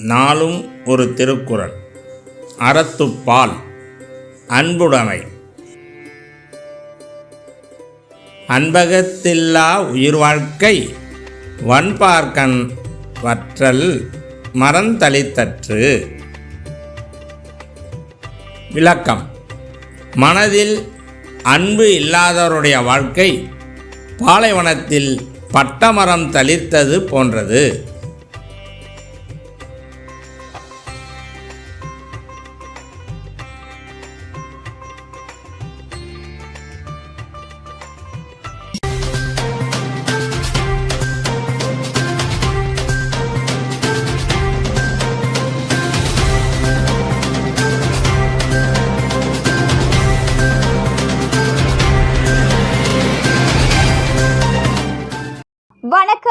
நாளும் ஒரு திருக்குறள். அறத்துப்பால் அன்புடைமை. அன்பகத்தில்லா உயிர் வாழ்க்கை. வன்பார்க்கன் வற்றல் மரந்தளித்தற்று விளக்கம். மனதில் அன்பு இல்லாதவருடைய வாழ்க்கை. பாலைவனத்தில் பட்டமரம் தளிர்த்தது போன்றது.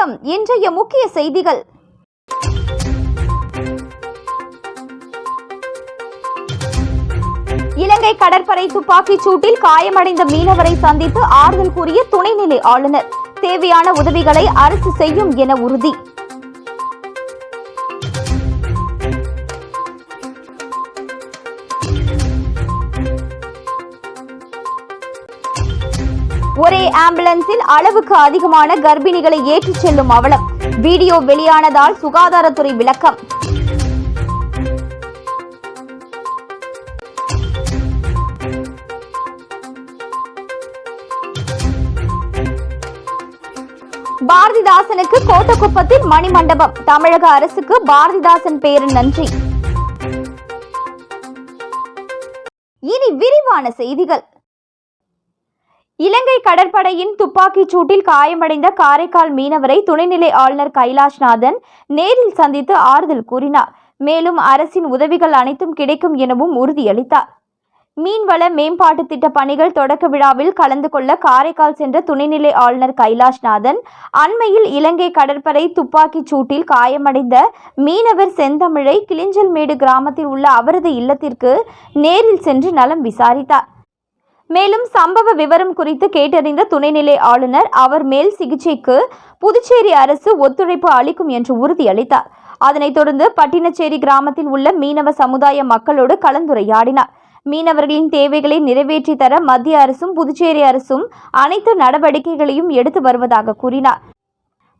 வணக்கம். இன்றைய முக்கிய செய்திகள். இலங்கை கடற்படை துப்பாக்கிச் சூட்டில் காயமடைந்த மீனவரை சந்தித்து ஆறுதல் கூறிய துணைநிலை ஆளுநர். தேவையான உதவிகளை அரசு செய்யும் என உறுதி. ஒரே ஆம்புலன்ஸில் அளவுக்கு அதிகமான கர்ப்பிணிகளை ஏற்றிச் செல்லும் அவலம். வீடியோ வெளியானதால் சுகாதாரத்துறை விளக்கம். பாரதிதாசனுக்கு கோட்டக்குப்பத்தில் மணிமண்டபம். தமிழக அரசுக்கு பாரதிதாசன் பேரு நன்றி. இனி விரிவான செய்திகள். இலங்கை கடற்படையின் துப்பாக்கிச் சூட்டில் காயமடைந்த காரைக்கால் மீனவரை துணைநிலை ஆளுநர் கைலாஷ்நாதன் நேரில் சந்தித்து ஆறுதல் கூறினார். மேலும் அரசின் உதவிகள் அனைத்தும் கிடைக்கும் எனவும் உறுதியளித்தார். மீன்வள மேம்பாட்டு திட்ட பணிகள் தொடக்க விழாவில் கலந்து கொள்ள காரைக்கால் சென்ற துணைநிலை ஆளுநர் கைலாஷ்நாதன் அண்மையில் இலங்கை கடற்படை துப்பாக்கிச் சூட்டில் காயமடைந்த மீனவர் செந்தமிழை கிளிஞ்சல்மேடு கிராமத்தில் உள்ள அவரது இல்லத்திற்கு நேரில் சென்று நலம் விசாரித்தார். மேலும் சம்பவ விவரம் குறித்து கேட்டறிந்த துணைநிலை ஆளுநர் அவர் மேல் சிகிச்சைக்கு புதுச்சேரி அரசு ஒத்துழைப்பு அளிக்கும் என்று உறுதியளித்தார். அதனைத் தொடர்ந்து பட்டினச்சேரி கிராமத்தில் உள்ள மீனவ சமுதாய மக்களோடு கலந்துரையாடினார். மீனவர்களின் தேவைகளை நிறைவேற்றி தர மத்திய அரசும் புதுச்சேரி அரசும் அனைத்து நடவடிக்கைகளையும் எடுத்து வருவதாக கூறினார்.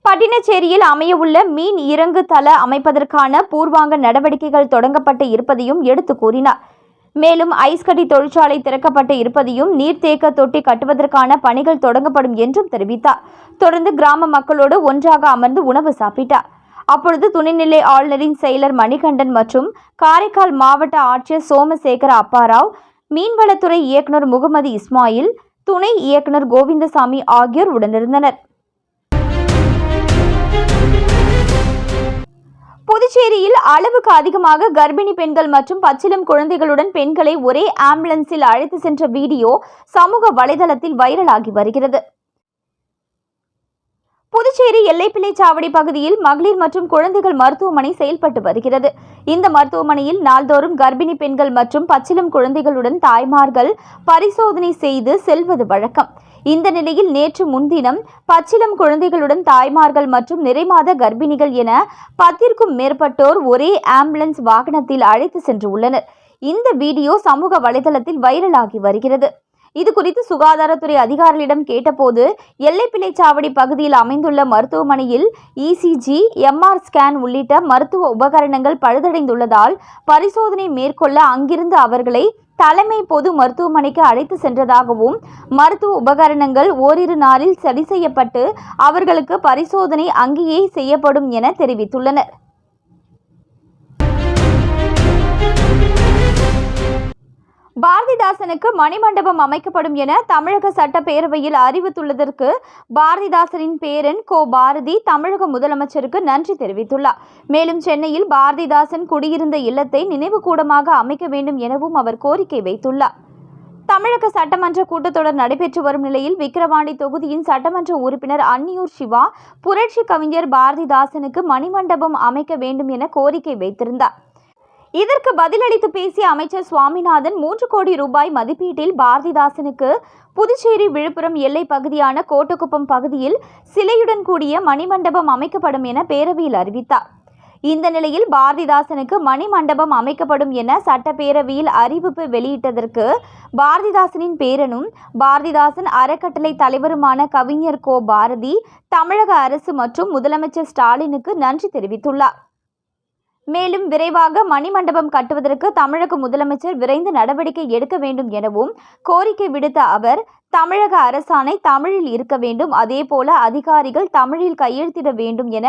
பட்டினச்சேரியில் அமையவுள்ள மீன் இறங்கு தள அமைப்பதற்கான பூர்வாங்க நடவடிக்கைகள் தொடங்கப்பட்டு இருப்பதையும் எடுத்து கூறினார். மேலும் ஐஸ்கடி தொழிற்சாலை திறக்கப்பட்டு இருப்பதையும் நீர்த்தேக்க தொட்டி கட்டுவதற்கான பணிகள் தொடங்கப்படும் என்றும் தெரிவித்தார். தொடர்ந்து கிராம மக்களோடு ஒன்றாக அமர்ந்து உணவு சாப்பிட்டார். அப்பொழுது துணைநிலை ஆளுநரின் செயலர் மணிகண்டன் மற்றும் காரைக்கால் மாவட்ட ஆட்சியர் சோமசேகர அப்பாராவ் மீன்வளத்துறை இயக்குநர் முகமது இஸ்மாயில் துணை இயக்குநர் கோவிந்தசாமி ஆகியோர் உடனிருந்தனர். புதுச்சேரியில் அளவுக்கு அதிகமாக கர்ப்பிணி பெண்கள் மற்றும் பச்சிலம் குழந்தைகளுடன் பெண்களை ஒரே ஆம்புலன்ஸில் அழைத்து சென்ற வீடியோ சமூக வலைதளத்தில் வைரலாகி வருகிறது. புதுச்சேரி எல்லைப்பிள்ளை சாவடி பகுதியில் மகளிர் மற்றும் குழந்தைகள் மருத்துவமனை செயல்பட்டு வருகிறது. இந்த மருத்துவமனையில் நாள்தோறும் கர்ப்பிணி பெண்கள் மற்றும் பச்சிலம் குழந்தைகளுடன் தாய்மார்கள் பரிசோதனை செய்து செல்வது வழக்கம். இந்த நிலையில் நேற்று முன்தினம் பச்சிளம் குழந்தைகளுடன் தாய்மார்கள் மற்றும் நிறைமாத கர்ப்பிணிகள் என பத்திற்கும் மேற்பட்டோர் ஒரே ஆம்புலன்ஸ் வாகனத்தில் அழைத்து சென்று உள்ளனர் இந்த வீடியோ சமூக வலைதளத்தில் வைரலாகி வருகிறது. இது குறித்து சுகாதாரத்துறை அதிகாரிகளிடம் கேட்டபோது எல்லைப்பிள்ளைச்சாவடி பகுதியில் அமைந்துள்ள மருத்துவமனையில் இசிஜி எம்ஆர் ஸ்கேன் உள்ளிட்ட மருத்துவ உபகரணங்கள் பழுதடைந்துள்ளதால் பரிசோதனை மேற்கொள்ள அங்கிருந்து அவர்களை தலைமை பொது மருத்துவமனைக்கு அழைத்து சென்றதாகவும் மருத்துவ உபகரணங்கள் ஓரிரு நாளில் சரி செய்யப்பட்டு அவர்களுக்கு பரிசோதனை அங்கேயே செய்யப்படும் என தெரிவித்துள்ளனர். பாரதிதாசனுக்கு மணிமண்டபம் அமைக்கப்படும் என தமிழக சட்டப்பேரவையில் அறிவித்துள்ளதற்கு பாரதிதாசனின் பேரன் கோ பாரதி தமிழக முதலமைச்சருக்கு நன்றி தெரிவித்துள்ளார். மேலும் சென்னையில் பாரதிதாசன் குடியிருந்த இல்லத்தை நினைவுகூடமாக அமைக்க வேண்டும் எனவும் அவர் கோரிக்கை வைத்துள்ளார். தமிழக சட்டமன்ற கூட்டத்தொடர் நடைபெற்று வரும் நிலையில் விக்கிரவாண்டி தொகுதியின் சட்டமன்ற உறுப்பினர் அன்னியூர் சிவா புரட்சி கவிஞர் பாரதிதாசனுக்கு மணிமண்டபம் அமைக்க வேண்டும் என கோரிக்கை வைத்திருந்தார். இதற்கு பதிலளித்து பேசிய அமைச்சர் சுவாமிநாதன் மூன்று கோடி ரூபாய் மதிப்பீட்டில் பாரதிதாசனுக்கு புதுச்சேரி விழுப்புரம் எல்லை பகுதியான கோட்டக்குப்பம் பகுதியில் சிலையுடன் கூடிய மணிமண்டபம் அமைக்கப்படும் என பேரவையில் அறிவித்தார். இந்த நிலையில் பாரதிதாசனுக்கு மணிமண்டபம் அமைக்கப்படும் என சட்டப்பேரவையில் அறிவிப்பு வெளியிட்டதற்கு பாரதிதாசனின் பேரனும் பாரதிதாசன் அறக்கட்டளை தலைவருமான கவிஞர் கோ பாரதி தமிழக அரசு மற்றும் முதலமைச்சர் ஸ்டாலினுக்கு நன்றி தெரிவித்துள்ளார். மேலும் விரைவாக மணிமண்டபம் கட்டுவதற்கு தமிழக முதலமைச்சர் விரைந்து நடவடிக்கை எடுக்க வேண்டும் எனவும் கோரிக்கை விடுத்த அவர் தமிழக அரசாணை தமிழில் இருக்க வேண்டும் அதேபோல அதிகாரிகள் தமிழில் கையெழுத்திட வேண்டும் என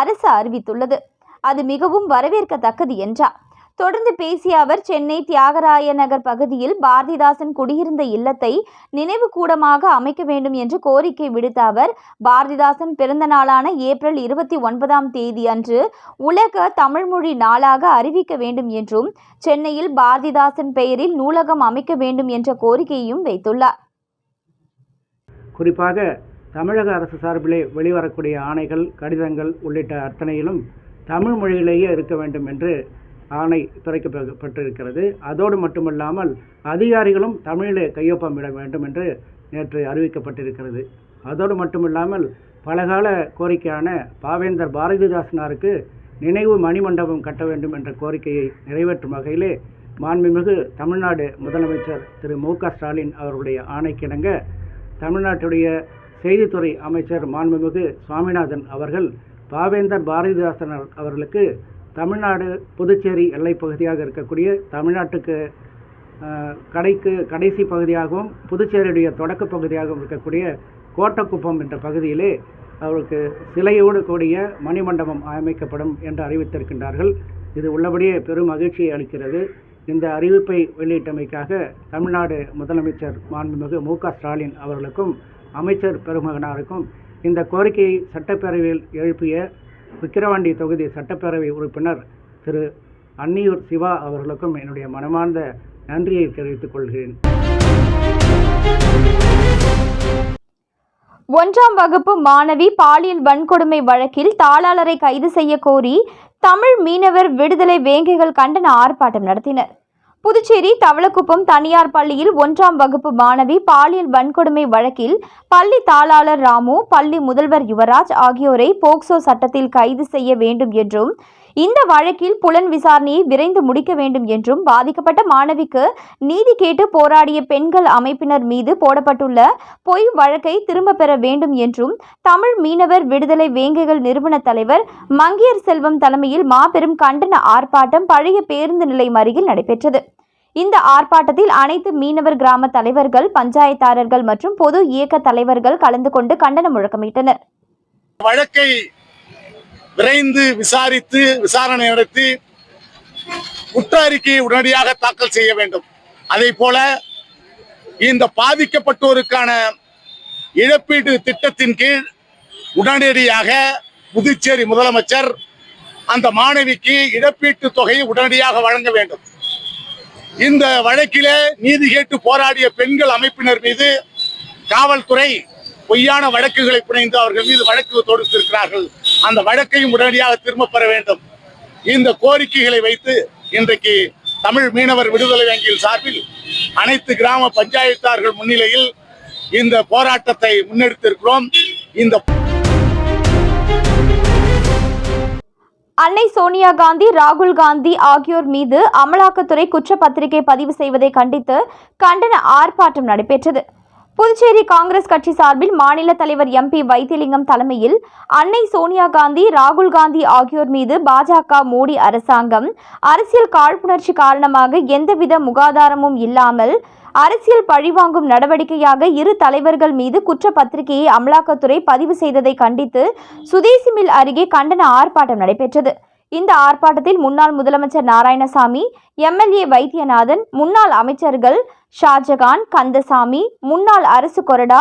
அரசு அறிவித்துள்ளது. அது மிகவும் வரவேற்கத்தக்கது என்றார். தொடர்ந்து பேசிய அவர் சென்னை தியாகராய நகர் பகுதியில் பாரதிதாசன் குடியிருந்த இல்லத்தை நினைவு கூடமாக அமைக்க வேண்டும் என்று கோரிக்கை விடுத்த அவர் பாரதிதாசன் பிறந்த நாளான ஏப்ரல் இருபத்தி ஒன்பதாம் தேதி அன்று உலக தமிழ்மொழி நாளாக அறிவிக்க வேண்டும் என்றும் சென்னையில் பாரதிதாசன் பெயரில் நூலகம் அமைக்க வேண்டும் என்ற கோரிக்கையையும் வைத்துள்ளார். குறிப்பாக தமிழக அரசு சார்பிலே வெளிவரக்கூடிய ஆணைகள் கடிதங்கள் உள்ளிட்ட அத்தனையிலும் தமிழ் மொழியிலேயே இருக்க வேண்டும் என்று ஆணை பிறக்கப்பட்டிருக்கிறது அதோடு மட்டுமல்லாமல் அதிகாரிகளும் தமிழிலே கையொப்பமிட வேண்டும் என்று நேற்று அறிவிக்கப்பட்டிருக்கிறது. அதோடு மட்டுமில்லாமல் பலகால கோரிக்கையான பாவேந்தர் பாரதிதாசனாருக்கு நினைவு மணிமண்டபம் கட்ட வேண்டும் என்ற கோரிக்கையை நிறைவேற்றும் வகையிலே மாண்புமிகு தமிழ்நாடு முதலமைச்சர் திரு மு க ஸ்டாலின் அவர்களுடைய ஆணைக்கிணங்க தமிழ்நாட்டுடைய செய்தித்துறை அமைச்சர் மாண்புமிகு சுவாமிநாதன் அவர்கள் பாவேந்தர் பாரதிதாசன் அவர்களுக்கு தமிழ்நாடு புதுச்சேரி எல்லைப் பகுதியாக இருக்கக்கூடிய தமிழ்நாட்டுக்கு கடைக்கு கடைசி பகுதியாகவும் புதுச்சேரியுடைய தொடக்க பகுதியாகவும் இருக்கக்கூடிய கோட்டக்குப்பம் என்ற பகுதியிலே அவருக்கு சிலையோடு கூடிய மணிமண்டபம் அமைக்கப்படும் என்று அறிவித்திருக்கின்றார்கள். இது உள்ளபடியே பெரும் மகிழ்ச்சியை அளிக்கிறது. இந்த அறிவிப்பை வெளியிட்டமைக்காக தமிழ்நாடு முதலமைச்சர் மாண்புமிகு மு க ஸ்டாலின் அவர்களுக்கும் அமைச்சர் பெருமகனாருக்கும் இந்த கோரிக்கையை சட்டப்பேரவையில் எழுப்பிய விக்கிரவாண்டி தொகுதி சட்டப்பேரவை உறுப்பினர் திரு அன்னியூர் சிவா அவர்களுக்கும் என்னுடைய மனமார்ந்த நன்றியை தெரிவித்துக் கொள்கிறேன். ஒன்றாம் வகுப்பு மாணவி பாலியல் வன்கொடுமை வழக்கில் தாளாளரை கைது செய்ய கோரி தமிழ் மீனவர் விடுதலை வேங்கைகள் கண்டன ஆர்ப்பாட்டம் நடத்தினர். புதுச்சேரி தவளக்குப்பம் தனியார் பள்ளியில் ஒன்றாம் வகுப்பு மாணவி பாலியல் வன்கொடுமை வழக்கில் பள்ளி தாளாளர் ராமு பள்ளி முதல்வர் யுவராஜ் ஆகியோரை போக்சோ சட்டத்தில் கைது செய்ய வேண்டும் என்றும் இந்த வழக்கில் புலன் விசாரணையை விரைந்து முடிக்க வேண்டும் என்றும் பாதிக்கப்பட்ட மாணவிக்கு நீதி கேட்டு போராடிய பெண்கள் அமைப்பினர் மீது போடப்பட்டுள்ள பொய் வழக்கை திரும்ப பெற வேண்டும் என்றும் தமிழ் மீனவர் விடுதலை வேங்கைகள் நிறுவன தலைவர் மங்கியர் செல்வம் தலைமையில் மாபெரும் கண்டன ஆர்ப்பாட்டம் பழைய பேருந்து நிலையம் அருகில் நடைபெற்றது. இந்த ஆர்ப்பாட்டத்தில் அனைத்து மீனவர் கிராம தலைவர்கள் பஞ்சாயத்தாரர்கள் மற்றும் பொது இயக்க தலைவர்கள் கலந்து கொண்டு கண்டன முழக்கமிட்டனர். வழக்கை விரைந்து விசாரித்து விசாரணை நடத்தி குற்ற அறிக்கையை உடனடியாக தாக்கல் செய்ய வேண்டும். அதே போல இந்த பாதிக்கப்பட்டோருக்கான இழப்பீட்டு திட்டத்தின் கீழ் உடனடியாக புதுச்சேரி முதலமைச்சர் அந்த மாணவிக்கு இழப்பீட்டு தொகையை உடனடியாக வழங்க வேண்டும். இந்த வழக்கிலே நீதி கேட்டு போராடிய பெண்கள் அமைப்பினர் மீது காவல்துறை பொய்யான வழக்குகளை புனைந்து அவர்கள் மீது வழக்கு தொடுத்திருக்கிறார்கள். அந்த வழக்கையும் உடனடியாக திரும்ப பெற வேண்டும். இந்த கோரிக்கைகளை வைத்து இன்றைக்கு தமிழ் மீனவர் விடுதலை வங்கியின் சார்பில் அனைத்து கிராம பஞ்சாயத்தார்கள் முன்னிலையில் இந்த போராட்டத்தை முன்னெடுத்திருக்கிறோம். இந்த அன்னை சோனியா காந்தி ராகுல் காந்தி ஆகியோர் மீது அமலாக்கத்துறை குற்றப்பத்திரிகை பதிவு செய்வதை கண்டித்து கண்டன ஆர்ப்பாட்டம் நடைபெற்றது. புதுச்சேரி காங்கிரஸ் கட்சி சார்பில் மாநில தலைவர் எம்பி வைத்திலிங்கம் தலைமையில் அன்னை சோனியா காந்தி ராகுல் காந்தி ஆகியோர் மீது பாஜக மோடி அரசாங்கம் அரசியல் காழ்ப்புணர்ச்சி காரணமாக எந்தவித முகாதாரமும் இல்லாமல் அரசியல் பழிவாங்கும் நடவடிக்கையாக இரு தலைவர்கள் மீது குற்றப்பத்திரிகையை அமலாக்கத்துறை பதிவு செய்ததை கண்டித்து சுதேசி மில் அருகே கண்டன ஆர்ப்பாட்டம் நடைபெற்றது. இந்த ஆர்ப்பாட்டத்தில் முன்னாள் முதலமைச்சர் நாராயணசாமி எம்எல்ஏ வைத்தியநாதன் முன்னாள் அமைச்சர்கள் ஷாஜகான் கந்தசாமி முன்னாள் அரசு கொறடா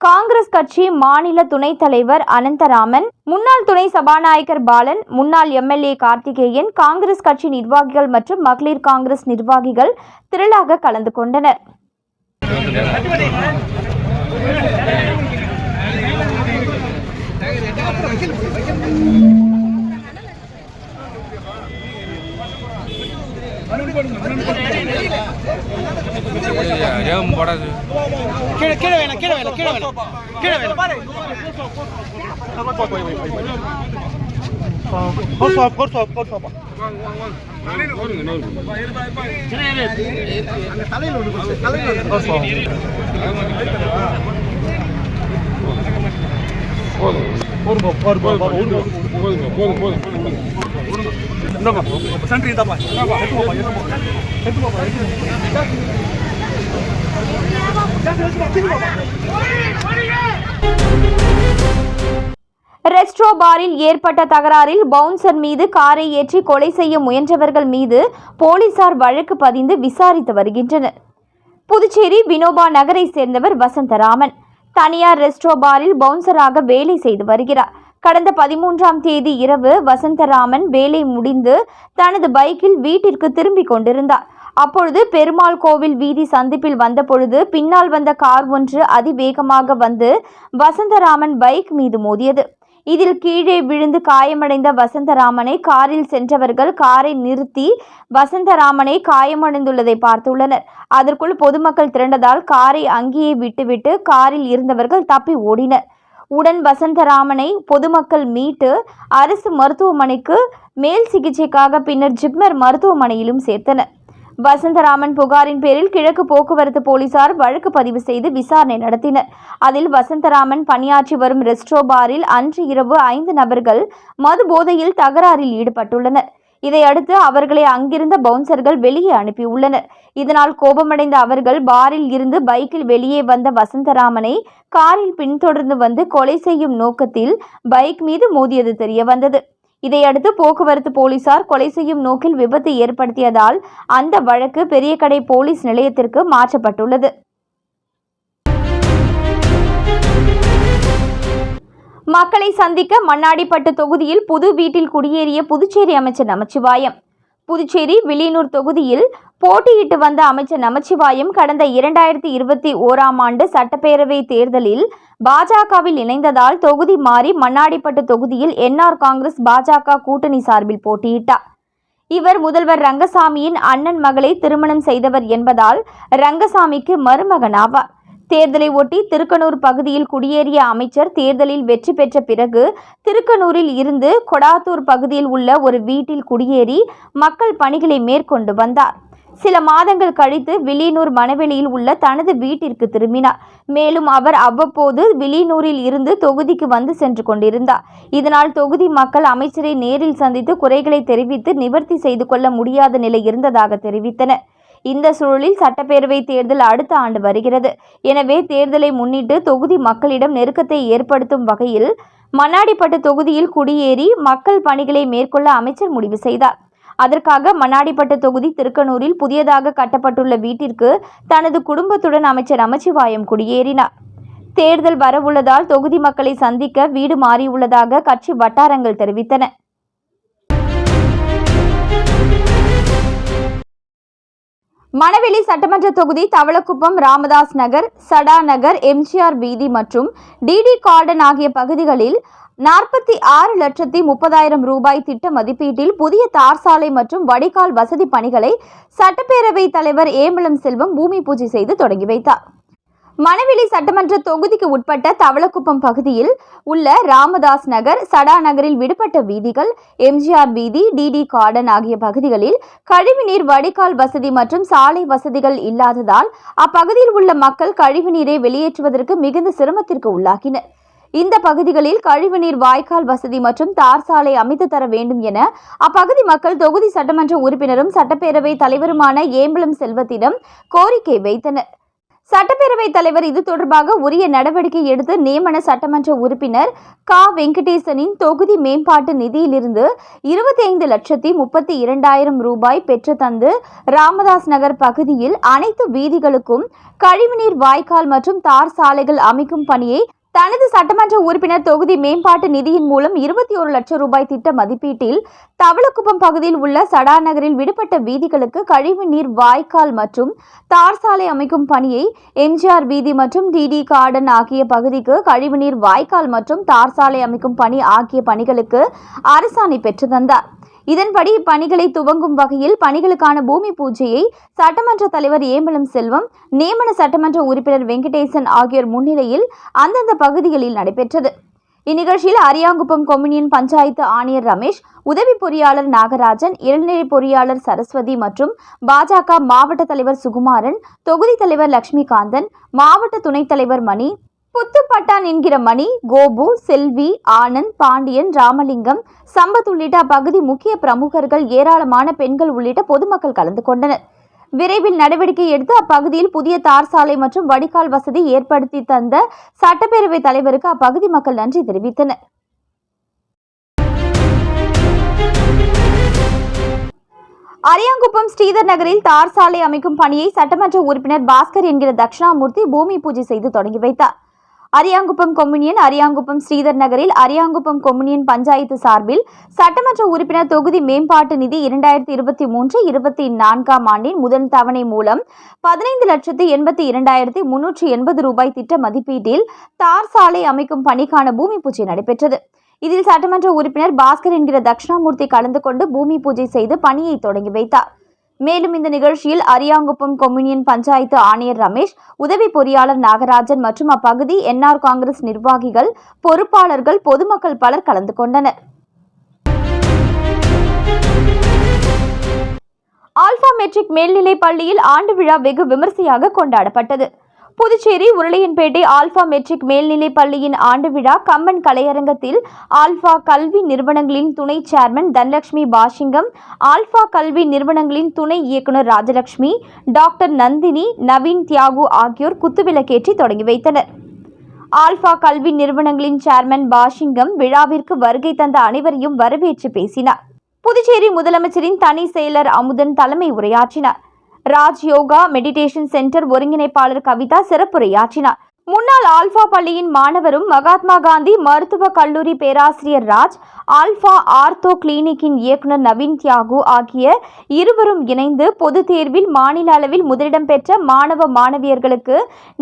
காங்கிரஸ் கட்சி மாநில துணைத் தலைவர் அனந்தராமன் முன்னாள் துணை சபாநாயகர் பாலன் முன்னாள் எம்எல்ஏ கார்த்திகேயன் காங்கிரஸ் கட்சி நிர்வாகிகள் மற்றும் மகளிர் காங்கிரஸ் நிர்வாகிகள் திரளாக கலந்து கொண்டனர். ஏன் போடாது கீழே கீழே வேணாம் கீழே வேணாம் கீழே வேணாம் கீழே வேணாம் ரெஸ்ட்ரோ பாரில் ஏற்பட்ட தகராறில் பவுன்சர் மீது காரை ஏற்றி கொலை செய்ய முயன்றவர்கள் மீது போலீசார் வழக்கு பதிந்து விசாரித்து வருகின்றனர். புதுச்சேரி வினோபா நகரை சேர்ந்தவர் வசந்தராமன். தனியார் ரெஸ்ட்ரோ பாரில் பவுன்சராக வேலை செய்து வருகிறார். கடந்த பதிமூன்றாம் தேதி இரவு வசந்தராமன் வேலை முடிந்து தனது பைக்கில் வீட்டிற்கு திரும்பிக் கொண்டிருந்தார். அப்பொழுது பெருமாள் கோவில் வீதி சந்திப்பில் வந்தபொழுது பின்னால் வந்த கார் ஒன்று அதிவேகமாக வந்து வசந்தராமன் பைக் மீது மோதியது. இதில் கீழே விழுந்து காயமடைந்த வசந்தராமனை காரில் சென்றவர்கள் காரை நிறுத்தி வசந்தராமனை காயமடைந்துள்ளதை பார்த்துள்ளனர். அதற்குள் பொதுமக்கள் திரண்டதால் காரை அங்கேயே விட்டுவிட்டு காரில் இருந்தவர்கள் தப்பி ஓடினர். உடன் வசந்தராமனை பொதுமக்கள் மீட்டு அரசு மருத்துவமனைக்கு மேல் சிகிச்சைக்காக பின்னர் ஜிப்மர் மருத்துவமனையிலும் சேர்த்தனர். வசந்தராமன் புகாரின் பேரில் கிழக்கு போக்குவரத்து போலீசார் வழக்கு பதிவு செய்து விசாரணை நடத்தினர். அதில் வசந்தராமன் பணியாற்றி வரும் ரெஸ்ட்ரோ பாரில் அன்று இரவு ஐந்து நபர்கள் மது போதையில் தகராறில் ஈடுபட்டுள்ளனர். இதையடுத்து அவர்களை அங்கிருந்த பவுன்சர்கள் வெளியே அனுப்பியுள்ளனர். இதனால் கோபமடைந்த அவர்கள் பாரில் இருந்து பைக்கில் வெளியே வந்த வசந்தராமனை காரில் பின்தொடர்ந்து வந்து கொலை செய்யும் நோக்கத்தில் பைக் மீது மோதியது தெரிய வந்தது இதையடுத்து போக்குவரத்து போலீசார் கொலை செய்யும் நோக்கில் விபத்து ஏற்படுத்தியதால் அந்த வழக்கு பெரியகடை போலீஸ் நிலையத்திற்கு மாற்றப்பட்டுள்ளது. மக்களை சந்திக்க மண்ணாடிப்பட்டு தொகுதியில் புது வீட்டில் குடியேறிய புதுச்சேரி அமைச்சர் நமச்சிவாயம். புதுச்சேரி வில்லியனூர் தொகுதியில் போட்டியிட்டு வந்த அமைச்சர் நமச்சிவாயம் கடந்த இரண்டாயிரத்தி இருபத்தி ஓராம் ஆண்டு சட்டப்பேரவை தேர்தலில் பாஜகவில் இணைந்ததால் தொகுதி மாறி மண்ணாடிப்பட்டு தொகுதியில் என்ஆர் காங்கிரஸ் பாஜக கூட்டணி சார்பில் போட்டியிட்டார். இவர் முதல்வர் ரங்கசாமியின் அண்ணன் மகளை திருமணம் செய்தவர் என்பதால் ரங்கசாமிக்கு மருமகன் ஆவார் தேர்தலை ஒட்டி திருக்கனூர் பகுதியில் குடியேறிய அமைச்சர் தேர்தலில் வெற்றி பெற்ற பிறகு திருக்கனூரில் இருந்து கொடாத்தூர் பகுதியில் உள்ள ஒரு வீட்டில் குடியேறி மக்கள் பணிகளை மேற்கொண்டு வந்தார். சில மாதங்கள் கழித்து வில்லியனூர் மணவெளியில் உள்ள தனது வீட்டிற்கு திரும்பினார். மேலும் அவர் அவ்வப்போது வில்லியனூரில் இருந்து தொகுதிக்கு வந்து சென்று கொண்டிருந்தார். இதனால் தொகுதி மக்கள் அமைச்சரை நேரில் சந்தித்து குறைகளை தெரிவித்து நிவர்த்தி செய்து கொள்ள முடியாத நிலை இருந்ததாக தெரிவித்தனர். இந்த சூழலில் சட்டப்பேரவை தேர்தல் அடுத்த ஆண்டு வருகிறது. எனவே தேர்தலை முன்னிட்டு தொகுதி மக்களிடம் நெருக்கத்தை ஏற்படுத்தும் வகையில் மண்ணாடிப்பட்டு தொகுதியில் குடியேறி மக்கள் பணிகளை மேற்கொள்ள அமைச்சர் முடிவு செய்தார். அதற்காக மண்ணாடிப்பட்ட தொகுதி திருக்கனூரில் புதியதாக கட்டப்பட்டுள்ள வீட்டிற்கு தனது குடும்பத்துடன் அமைச்சர் நமச்சிவாயம் குடியேறினார். தேர்தல் வரவுள்ளதால் தொகுதி மக்களை சந்திக்க வீடு மாறியுள்ளதாக கட்சி வட்டாரங்கள் தெரிவித்தன. மணவெளி சட்டமன்ற தொகுதி தவளக்குப்பம் ராமதாஸ் நகர் சடா நகர் எம்ஜிஆர் வீதி மற்றும் டிடி கார்டன் ஆகிய பகுதிகளில் நாற்பத்தி ஆறு லட்சத்தி முப்பதாயிரம் ரூபாய் திட்ட மதிப்பீட்டில் புதிய தார் சாலை மற்றும் வடிகால் வசதி பணிகளை சட்டப்பேரவைத் தலைவர் ஏமலம் செல்வம் பூமி பூஜை செய்து தொடங்கி வைத்தார். மணவெளி சட்டமன்ற தொகுதிக்கு உட்பட்ட தவளக்குப்பம் பகுதியில் உள்ள ராமதாஸ் நகர் சடா நகரில் விடுபட்ட வீதிகள் எம்ஜிஆர் வீதி டிடி கார்டன் ஆகிய பகுதிகளில் கழிவுநீர் வடிகால் வசதி மற்றும் சாலை வசதிகள் இல்லாததால் அப்பகுதியில் உள்ள மக்கள் கழிவுநீரை வெளியேற்றுவதற்கு மிகுந்த சிரமத்திற்கு உள்ளாகினர். இந்த பகுதிகளில் கழிவுநீர் வாய்க்கால் வசதி மற்றும் தார் சாலை அமைத்து தர வேண்டும் என அப்பகுதி மக்கள் தொகுதி சட்டமன்ற உறுப்பினரும் சட்டப்பேரவை தலைவருமான ஏம்பலம் செல்வத்திடம் கோரிக்கை வைத்தனர். சட்டப்பேரவைத் தலைவர் இது தொடர்பாக உரிய நடவடிக்கை எடுத்து நியமன சட்டமன்ற உறுப்பினர் கா. வெங்கடேசனின் தொகுதி மேம்பாட்டு நிதியிலிருந்து இருபத்தி ஐந்து லட்சத்தி முப்பத்தி இரண்டாயிரம் ரூபாய் பெற்று தந்து ராமதாஸ் நகர் பகுதியில் அனைத்து வீதிகளுக்கும் கழிவுநீர் வாய்க்கால் மற்றும் தார் சாலைகள் அமைக்கும் பணியை தனது சட்டமன்ற உறுப்பினர் தொகுதி மேம்பாட்டு நிதியின் மூலம் இருபத்தி ஒரு லட்சம் ரூபாய் திட்ட மதிப்பீட்டில் தவளக்குப்பம் பகுதியில் உள்ள சடா நகரில் விடுபட்ட வீதிகளுக்கு கழிவுநீர் வாய்க்கால் மற்றும் தார் சாலை அமைக்கும் பணியை எம்ஜிஆர் வீதி மற்றும் டிடி கார்டன் ஆகிய பகுதிக்கு கழிவுநீர் வாய்க்கால் மற்றும் தார் சாலை அமைக்கும் பணி ஆகிய பணிகளுக்கு அரசாணை பெற்று தந்தார். இதன்படி இப்பணிகளை துவங்கும் வகையில் பணிகளுக்கான பூமி பூஜையை சட்டமன்ற தலைவர் ஏம்பலம் செல்வம் நியமன சட்டமன்ற உறுப்பினர் வெங்கடேசன் ஆகியோர் முன்னிலையில் அந்தந்த பகுதிகளில் நடைபெற்றது. இந்நிகழ்ச்சியில் அரியாங்குப்பம் கொம்யூனியன் பஞ்சாயத்து ஆணையர் ரமேஷ் உதவி பொறியாளர் நாகராஜன் இளநிலை பொறியாளர் சரஸ்வதி மற்றும் பாஜக மாவட்ட தலைவர் சுகுமாரன் தொகுதி தலைவர் லட்சுமிகாந்தன் மாவட்ட துணைத் தலைவர் மணி புத்துப்பட்டான் என்கிற மணி கோபு செல்வி ஆனந்த் பாண்டியன் ராமலிங்கம் சம்பத் உள்ளிட்ட அப்பகுதி முக்கிய பிரமுகர்கள் ஏராளமான பெண்கள் உள்ளிட்ட பொதுமக்கள் கலந்து கொண்டனர். விரைவில் நடவடிக்கை எடுத்து அப்பகுதியில் புதிய தார் சாலை மற்றும் வடிகால் வசதி ஏற்படுத்தி தந்த சட்டப்பேரவைத் தலைவருக்கு அப்பகுதி மக்கள் நன்றி தெரிவித்தனர். அரியாங்குப்பம் ஸ்ரீதர் நகரில் தார் சாலை அமைக்கும் பணியை சட்டமன்ற உறுப்பினர் பாஸ்கர் என்கிற தட்சிணாமூர்த்தி பூமி பூஜை செய்து தொடங்கி வைத்தார். அரியாங்குப்பம் கொம்யூனியன் அரியாங்குப்பம் ஸ்ரீதர் நகரில் அரியாங்குப்பம் கொம்யூனியன் பஞ்சாயத்து சார்பில் சட்டமன்ற உறுப்பினர் தொகுதி மேம்பாட்டு நிதி இரண்டாயிரத்தி இருபத்தி மூன்று இருபத்தி நான்காம் ஆண்டின் முதல் தவணை மூலம் பதினைந்து லட்சத்து எண்பத்தி இரண்டாயிரத்தி முன்னூற்றி எண்பது ரூபாய் திட்ட மதிப்பீட்டில் தார் சாலை அமைக்கும் பணிக்கான பூமி பூஜை நடைபெற்றது. இதில் சட்டமன்ற உறுப்பினர் பாஸ்கர் என்கிற தட்சிணாமூர்த்தி கலந்து கொண்டு பூமி பூஜை செய்து பணியை தொடங்கி வைத்தார். மேலும் இந்த நிகழ்ச்சியில் அரியாங்குப்பம் கொம்யூனியன் பஞ்சாயத்து ஆணையர் ரமேஷ் உதவி பொறியாளர் நாகராஜன் மற்றும் அப்பகுதி என்ஆர் காங்கிரஸ் நிர்வாகிகள் பொறுப்பாளர்கள் பொதுமக்கள் பலர் கலந்து கொண்டனர். ஆல்பா மெட்ரிக் மேல்நிலைப் பள்ளியில் ஆண்டு விழா வெகு விமர்சையாக கொண்டாடப்பட்டது. புதுச்சேரி உருளையன்பேட்டை ஆல்பா மெட்ரிக் மேல்நிலைப் பள்ளியின் ஆண்டு விழா கம்மன் கலையரங்கத்தில் ஆல்பா கல்வி நிறுவனங்களின் துணை சேர்மன் தனலட்சுமி பாஷிங்கம் ஆல்பா கல்வி நிறுவனங்களின் துணை இயக்குனர் ராஜலட்சுமி டாக்டர் நந்தினி நவீன் தியாகு ஆகியோர் குத்துவிளக்கேற்றி தொடங்கி வைத்தனர். ஆல்பா கல்வி நிறுவனங்களின் சேர்மன் பாஷிங்கம் விழாவிற்கு வருகை தந்த அனைவரையும் வரவேற்று பேசினார். புதுச்சேரி முதலமைச்சரின் தனி செயலர் அமுதன் தலைமை உரையாற்றினார். ராஜ் யோகா மெடிடேஷன் சென்டர் ஒருங்கிணைப்பாளர் கவிதா சிறப்புரையாற்றினார். முன்னாள் ஆல்பா பள்ளியின் மாணவரும் மகாத்மா காந்தி மருத்துவக் கல்லூரி பேராசிரியர் ராஜ் ஆல்பா ஆர்த்தோ கிளினிக்கின் இயக்குனர் நவீன் தியாகு ஆகிய இருவரும் இணைந்து பொதுத் தேர்வில் மாநில அளவில் முதலிடம் பெற்ற மாணவ மாணவியர்களுக்கு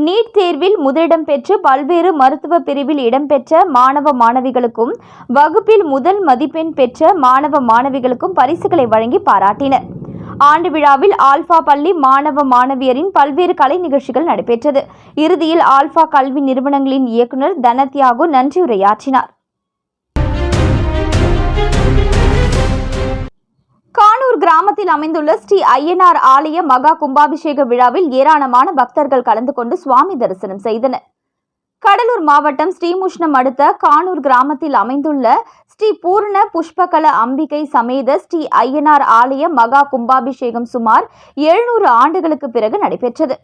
நீட் தேர்வில் முதலிடம் பெற்று பல்வேறு மருத்துவ பிரிவில் இடம்பெற்ற மாணவ மாணவிகளுக்கும் வகுப்பில் முதல் மதிப்பெண் பெற்ற மாணவ மாணவிகளுக்கும் பரிசுகளை வழங்கி பாராட்டினர். ஆண்டு விழாவில் ஆல்பா பள்ளி மாணவ மாணவியரின் பல்வேறு கலை நிகழ்ச்சிகள் நடைபெற்றது. இறுதியில் ஆல்பா கல்வி நிறுவனங்களின் இயக்குநர் தனத்யாகு நன்றியுரையாற்றினார் கானூர் கிராமத்தில் அமைந்துள்ள ஸ்ரீ ஐயனார் ஆலய மகா கும்பாபிஷேக விழாவில் ஏராளமான பக்தர்கள் கலந்து கொண்டு சுவாமி தரிசனம் செய்தனர். கடலூர் மாவட்டம் ஸ்ரீமுஷ்ணம் அடுத்த கானூர் கிராமத்தில் அமைந்துள்ள ஸ்ரீ பூர்ண புஷ்பகல அம்பிகை சமேத ஸ்ரீ ஐயனார் ஆலய மகா கும்பாபிஷேகம் சுமார் எழுநூறு ஆண்டுகளுக்கு பிறகு நடைபெற்றது.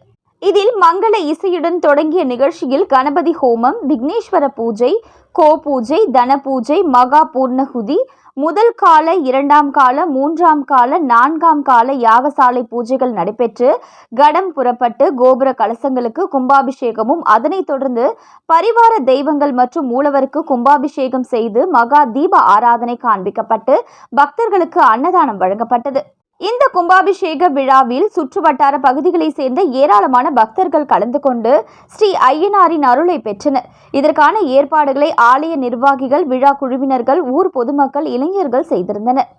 இதில் மங்கள இசையுடன் தொடங்கிய நிகழ்ச்சியில் கணபதி ஹோமம் விக்னேஸ்வர பூஜை கோ பூஜை தன பூஜை மகா பூர்ணகுதி முதல் கால இரண்டாம் கால மூன்றாம் கால நான்காம் கால யாகசாலை பூஜைகள் நடைபெற்று கடம் புறப்பட்டு கோபுர கலசங்களுக்கு கும்பாபிஷேகமும் அதனைத் தொடர்ந்து பரிவார தெய்வங்கள் மற்றும் மூலவருக்கு கும்பாபிஷேகம் செய்து மகா தீப ஆராதனை காண்பிக்கப்பட்டு பக்தர்களுக்கு அன்னதானம் வழங்கப்பட்டது. இந்த கும்பாபிஷேக விழாவில் சுற்றுவட்டார பகுதிகளைச் சேர்ந்த ஏராளமான பக்தர்கள் கலந்து கொண்டு ஸ்ரீ ஐயனாரின் அருளை பெற்றனர். இதற்கான ஏற்பாடுகளை ஆலய நிர்வாகிகள் விழா குழுவினர்கள் ஊர் பொதுமக்கள் இளைஞர்கள் செய்திருந்தனர்.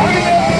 எல்லாரும்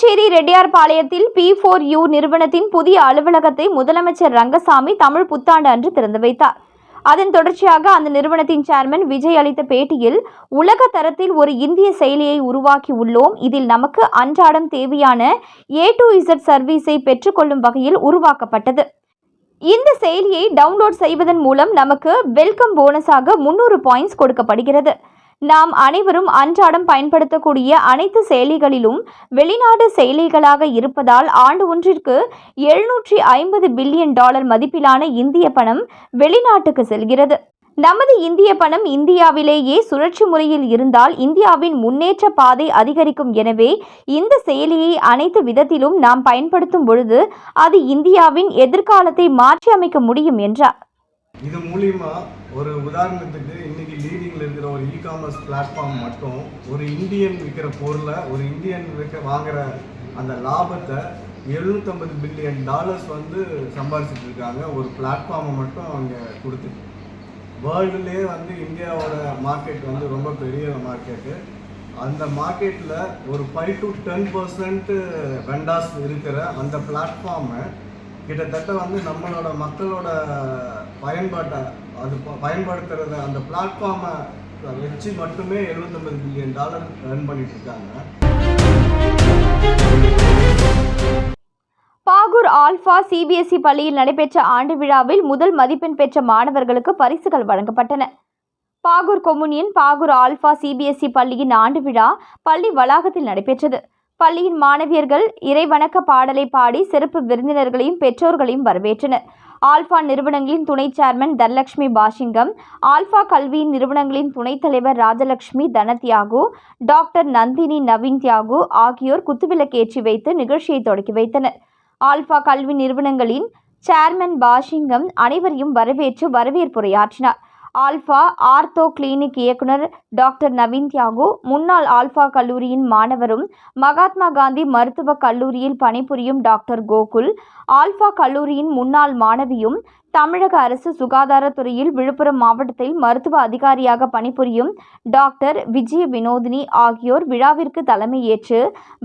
புதுச்சேரி ரெட்டியார் பாளையத்தில் பி ஃபோர் யூ நிறுவனத்தின் புதிய அலுவலகத்தை முதலமைச்சர் ரங்கசாமி தமிழ் புத்தாண்டு அன்று திறந்து வைத்தார். அதன் தொடர்ச்சியாக அந்த நிறுவனத்தின் சேர்மன் விஜய் அளித்த பேட்டியில் உலக தரத்தில் ஒரு இந்திய செயலியை உருவாக்கி உள்ளோம். இதில் நமக்கு அன்றாடம் தேவையான ஏ டு இசட் சர்வீஸை பெற்றுக்கொள்ளும் வகையில் உருவாக்கப்பட்டது. இந்த செயலியை டவுன்லோட் செய்வதன் மூலம் நமக்கு வெல்கம் போனஸாக முன்னூறு பாயிண்ட்ஸ் கொடுக்கப்படுகிறது. நாம் அனைவரும் அன்றாடம் பயன்படுத்தக்கூடிய அனைத்து செயலிகளிலும் வெளிநாடு செயலிகளாக இருப்பதால் ஆண்டு ஒன்றிற்கு எழுநூற்றி ஐம்பது பில்லியன் டாலர் மதிப்பிலான இந்திய பணம் வெளிநாட்டுக்கு செல்கிறது. நமது இந்திய பணம் இந்தியாவிலேயே சுழற்சி முறையில் இருந்தால் இந்தியாவின் முன்னேற்ற பாதை அதிகரிக்கும். எனவே இந்த செயலியை அனைத்து விதத்திலும் நாம் பயன்படுத்தும் பொழுது அது இந்தியாவின் எதிர்காலத்தை மாற்றி அமைக்க முடியும் என்றார். இது மூலியமா ஒரு உதாரணத்துக்கு இன்னைக்கு லீடிங்ல இருக்கிற ஒரு இ காமர்ஸ் பிளாட்ஃபார்ம் மட்டும் ஒரு இந்தியன் விற்கிற பொருளை ஒரு இந்தியன் விற்க வாங்குற அந்த லாபத்தை 750 பில்லியன் டாலர்ஸ் வந்து சம்பாதிச்சிட்டு இருக்காங்க. ஒரு பிளாட்ஃபார்மை மட்டும் அவங்க கொடுத்து. வேர்ல்டுலேயே வந்து இந்தியாவோட மார்க்கெட் வந்து ரொம்ப பெரிய மார்க்கெட்டு அந்த மார்க்கெட்டில் ஒரு five to ten percent vendors இருக்கிற அந்த பிளாட்ஃபார்மை கிட்டத்தட்ட வந்து நம்மளோட மக்களோட பயன்பாட்டை அது பயன்படுத்துறத அந்த பிளாட்ஃபார்மை வச்சு மட்டுமே 750 பில்லியன் டாலர் ரன் பண்ணிட்டு இருக்காங்க. பாகூர் ஆல்பா சிபிஎஸ்இ பள்ளியில் நடைபெற்ற ஆண்டு விழாவில் முதல் மதிப்பெண் பெற்ற மாணவர்களுக்கு பரிசுகள் வழங்கப்பட்டன. பாகூர் கொம்யூனியன் பாகூர் ஆல்பா சிபிஎஸ்இ பள்ளியின் ஆண்டு விழா பள்ளி வளாகத்தில் நடைபெற்றது. பள்ளியின் மாணவியர்கள் இறைவணக்க பாடலை பாடி சிறப்பு விருந்தினர்களையும் பெற்றோர்களையும் வரவேற்றனர். ஆல்பா நிறுவனங்களின் துணை சேர்மன் தனலட்சுமி பாஷிங்கம் ஆல்பா கல்வியின் நிறுவனங்களின் துணைத் தலைவர் ராஜலட்சுமி தனத்யாகு டாக்டர் நந்தினி நவீன் தியாகு ஆகியோர் குத்துவிளக்கேற்றி வைத்து நிகழ்ச்சியை தொடக்கி வைத்தனர். ஆல்பா கல்வி நிறுவனங்களின் சேர்மன் பாஷிங்கம் அனைவரையும் வரவேற்று வரவேற்புரையாற்றினார். ஆல்ஃபா ஆர்த்தோ கிளினிக் இயக்குனர் டாக்டர் நவீன் தியாகு முன்னாள் ஆல்ஃபா கல்லூரியின் மாணவரும் மகாத்மா காந்தி மருத்துவக் கல்லூரியில் பணிபுரியும் டாக்டர் கோகுல் ஆல்ஃபா கல்லூரியின் முன்னாள் மாணவியும் தமிழக அரசு சுகாதாரத்துறையில் விழுப்புரம் மாவட்டத்தில் மருத்துவ அதிகாரியாக பணிபுரியும் டாக்டர் விஜய வினோதினி ஆகியோர் விழாவிற்கு தலைமையேற்று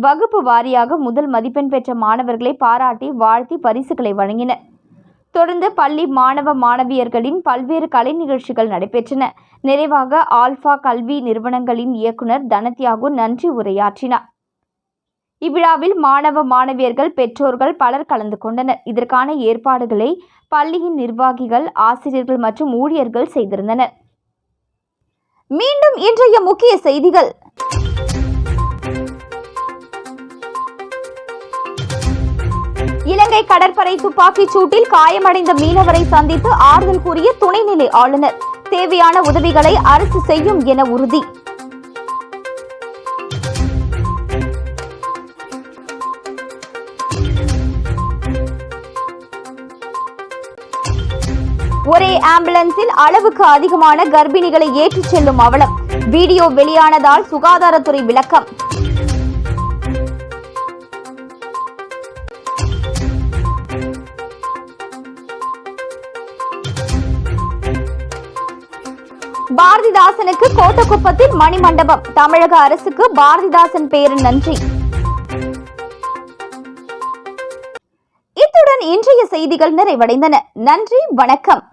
வகுப்பு வாரியாக முதல் மதிப்பெண் பெற்ற மாணவர்களை பாராட்டி வாழ்த்தி பரிசுகளை வழங்கினர். தொடர்ந்து பள்ளி மாணவ மாணவியர்களின் பல்வேறு கலை நிகழ்ச்சிகள் நடைபெற்றன. நிறைவாக ஆல்பா கல்வி நிறுவனங்களின் இயக்குனர் தனத்யாகு நன்றி உரையாற்றினார். இவ்விழாவில் மாணவ மாணவியர்கள் பெற்றோர்கள் பலர் கலந்து கொண்டனர். இதற்கான ஏற்பாடுகளை பள்ளியின் நிர்வாகிகள் ஆசிரியர்கள் மற்றும் ஊழியர்கள் செய்திருந்தனர். மீண்டும் இன்றைய முக்கிய செய்திகள். இலங்கை கடற்படை துப்பாக்கிச் சூட்டில் காயமடைந்த மீனவரை சந்தித்து ஆறுதல் கூறிய துணைநிலை ஆளுநர். தேவையான உதவிகளை அரசு செய்யும் என உறுதி. ஒரே ஆம்புலன்ஸில் அளவுக்கு அதிகமான கர்ப்பிணிகளை ஏற்றிச் செல்லும் அவலம். வீடியோ வெளியானதால் சுகாதாரத்துறை விளக்கம். பாரதிதாசனுக்கு கோட்டக்குப்பத்தில் மணிமண்டபம். தமிழக அரசுக்கு பாரதிதாசன் பேரு நன்றி. இத்துடன் இன்றைய செய்திகள் நிறைவடைந்தன. நன்றி வணக்கம்.